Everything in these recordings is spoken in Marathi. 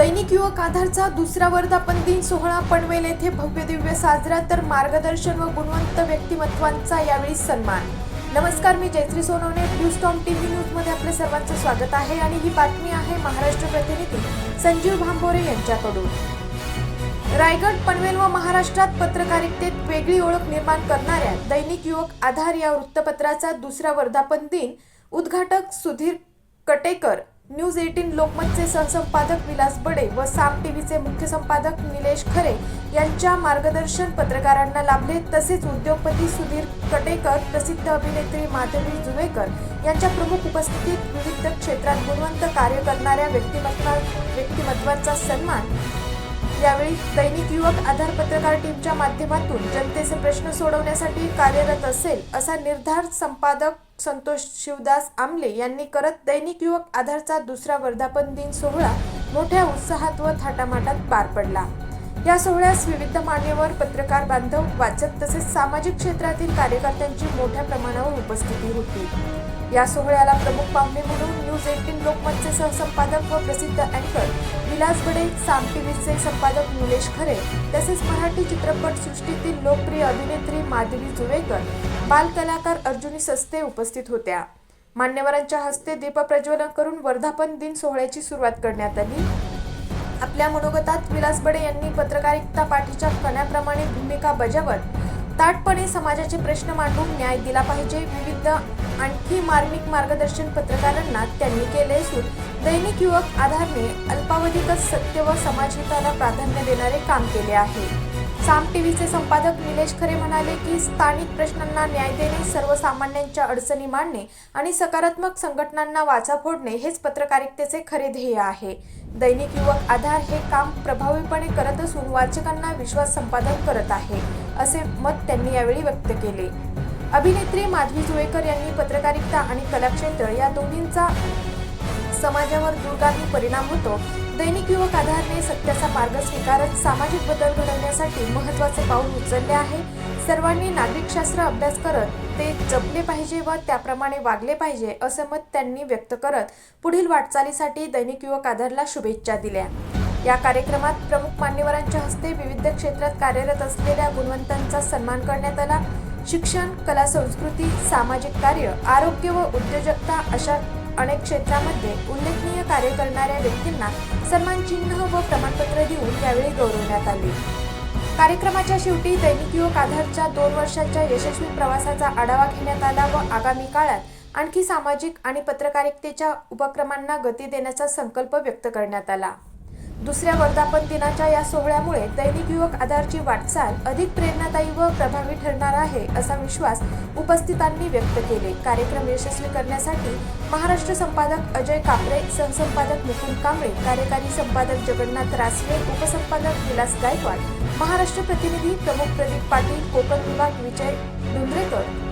दैनिक युवक आधारचा दुसरा वर्धापन दिन सोहळा पनवेल येथे भव्य दिव्य साजरा तर मार्गदर्शन व गुणवंत व्यक्तिमत्वांचा यावेळी सन्मान. नमस्कार मी Jayashree Sonawane. News Tom TV न्यूजमध्ये आपले सर्वांचं स्वागत आहे आणि ही बातमी आहे महाराष्ट्र प्रतिनिधी संजीव भांबोरे यांच्याकडून. रायगड पनवेल व महाराष्ट्रात पत्रकारितेत वेगळी ओळख निर्माण करणाऱ्या दैनिक युवक आधार या वृत्तपत्राचा दुसरा वर्धापन दिन उद्घाटक सुधीर कटेकर न्यूज एटीन लोकमतचे सहसंपादक विलास बडे व साम टीव्हीचे मुख्य संपादक निलेश खरे यांच्या मार्गदर्शन पत्रकारांना लाभले. तसेच उद्योगपती सुधीर कटेकर प्रसिद्ध अभिनेत्री माधवी जुवेकर यांच्या प्रमुख उपस्थितीत विविध क्षेत्रात गुणवंत कार्य करणाऱ्या व्यक्तिमत्वा व्यक्तिमत्वाचा सन्मान यावेळी दैनिक युवक आधार पत्रकार टीमच्या माध्यमातून जनतेचे प्रश्न सोडवण्यासाठी कार्यरत असेल असा निर्धार संपादक संतोष शिवदास आमले यांनी करत दैनिक युवक आधारचा दुसरा वर्धापन दिन सोहळा मोठ्या उत्साहात व थाटामाटात पार पडला. या सोहळ्यास विविध मान्यवर पत्रकार बांधव वाचक तसेच सामाजिक क्षेत्रातील कार्यकर्त्यांची मोठ्या प्रमाणावर उपस्थिती होती. या सोहळ्याला प्रमुख पाहुणे म्हणून न्यूज एटीन लोकमतचे सहसंपादक व प्रसिद्ध अँकर विलास बडे साम टीव्हीचे संपादक निलेश खरे तसेच मराठी चित्रपट सृष्टीतील लोकप्रिय अभिनेत्री माधवी जुवेकर बालकलाकार अर्जुनी सस्ते उपस्थित होत्या. मान्यवरांच्या हस्ते दीपप्रज्वलन करून वर्धापन दिन सोहळ्याची सुरुवात करण्यात आली. आपल्या मनोगतात विलास बडे यांनी पत्रकारिता पाठीच्या कण्याप्रमाणे भूमिका बजावत ताटपणे समाजाचे प्रश्न मांडून न्याय दिला पाहिजे. विविध आणखी मार्मिक मार्गदर्शन पत्रकारांना त्यांनी केले असून दैनिक युवक आधारने अल्पावधीतच सत्य व समाजहिताला प्राधान्य देणारे काम केले आहे. साम टीव्हीचे संपादक निलेश खरे म्हणाले की स्थानिक प्रश्नांना न्याय देणे सर्वसामान्यांच्या अडचणी मांडणे आणि सकारात्मक संघटनांना वाचा फोडणे हेच पत्रकारितेचे खरे ध्येय आहे. दैनिक युवक आधार हे काम प्रभावीपणे करत असून वाचकांना विश्वास संपादन करत आहे. असे मत त्यांनी यावेळी व्यक्त केले. अभिनेत्री माधवी जुळेकर यांनी पत्रकारिता आणि कलाक्षेत्र या दोन्हींचा समाजावर दूरगामी परिणाम होतो. दैनिक युवक आधारने सत्याचा मार्ग स्वीकारत सामाजिक बदल घडवण्यासाठी महत्त्वाचे पाऊल उचलले आहे. सर्वांनी नागरिकशास्त्र अभ्यास करत ते जपले पाहिजे व त्याप्रमाणे वागले पाहिजे असं मत त्यांनी व्यक्त करत पुढील वाटचालीसाठी दैनिक युवक आधारला शुभेच्छा दिल्या. या कार्यक्रमात प्रमुख मान्यवरांच्या हस्ते विविध क्षेत्रात कार्यरत असलेल्या गुणवंतांचा सन्मान करण्यात आला. शिक्षण कला संस्कृती सामाजिक कार्य आरोग्य व उद्योजकता अशा अनेक क्षेत्रामध्ये उल्लेखनीय कार्य करणाऱ्या व्यक्तींना सन्मान चिन्ह व प्रमाणपत्र देऊन यावेळी गौरवण्यात आले. कार्यक्रमाच्या शेवटी दैनिक युवक आधारच्या दोन वर्षांच्या यशस्वी प्रवासाचा आढावा घेण्यात आला व आगामी काळात आणखी सामाजिक आणि पत्रकारितेच्या उपक्रमांना गती देण्याचा संकल्प व्यक्त करण्यात आला. दुसऱ्या वर्धापन दिनाच्या या सोहळ्यामुळे दैनिक युवक आधारची वाटचाल अधिक प्रेरणादायी व प्रभावी ठरणार आहे असा विश्वास उपस्थितांनी व्यक्त केले. कार्यक्रम यशस्वी करण्यासाठी महाराष्ट्र संपादक अजय कापरे सहसंपादक मुकुंद कांबळे कार्यकारी संपादक जगन्नाथ रासवे उपसंपादक विलास गायकवाड महाराष्ट्र प्रतिनिधी प्रमुख प्रदीप पाटील कोकण विभाग विजय डुंद्रेकर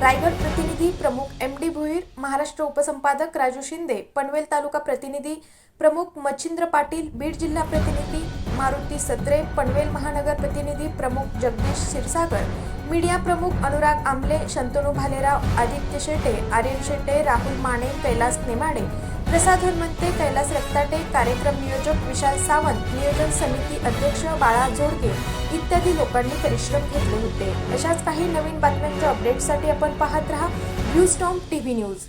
रायगड प्रतिनिधी प्रमुख एम डी भोईर महाराष्ट्र उपसंपादक राजू शिंदे पनवेल तालुका प्रतिनिधी प्रमुख मच्छिंद्र पाटील बीड जिल्हा प्रतिनिधी मारुती सत्रे पनवेल महानगर प्रतिनिधी प्रमुख जगदीश क्षीरसागर मीडिया प्रमुख अनुराग आंबले शंतनू भालेराव आदित्य शेटे आर्यन शेटे राहुल माने कैलास नेमाडे प्रसाधन मंत्री कैलास रक्ताटे कार्यक्रम नियोजक विशाल सावंत नियोजन समिती अध्यक्ष बाळा जोडके इत्यादी लोकांनी परिश्रम घेतले होते. अशाच काही नवीन बातम्यांच्या अपडेटसाठी आपण पाहत रहा न्यूज टॉम टीव्ही न्यूज.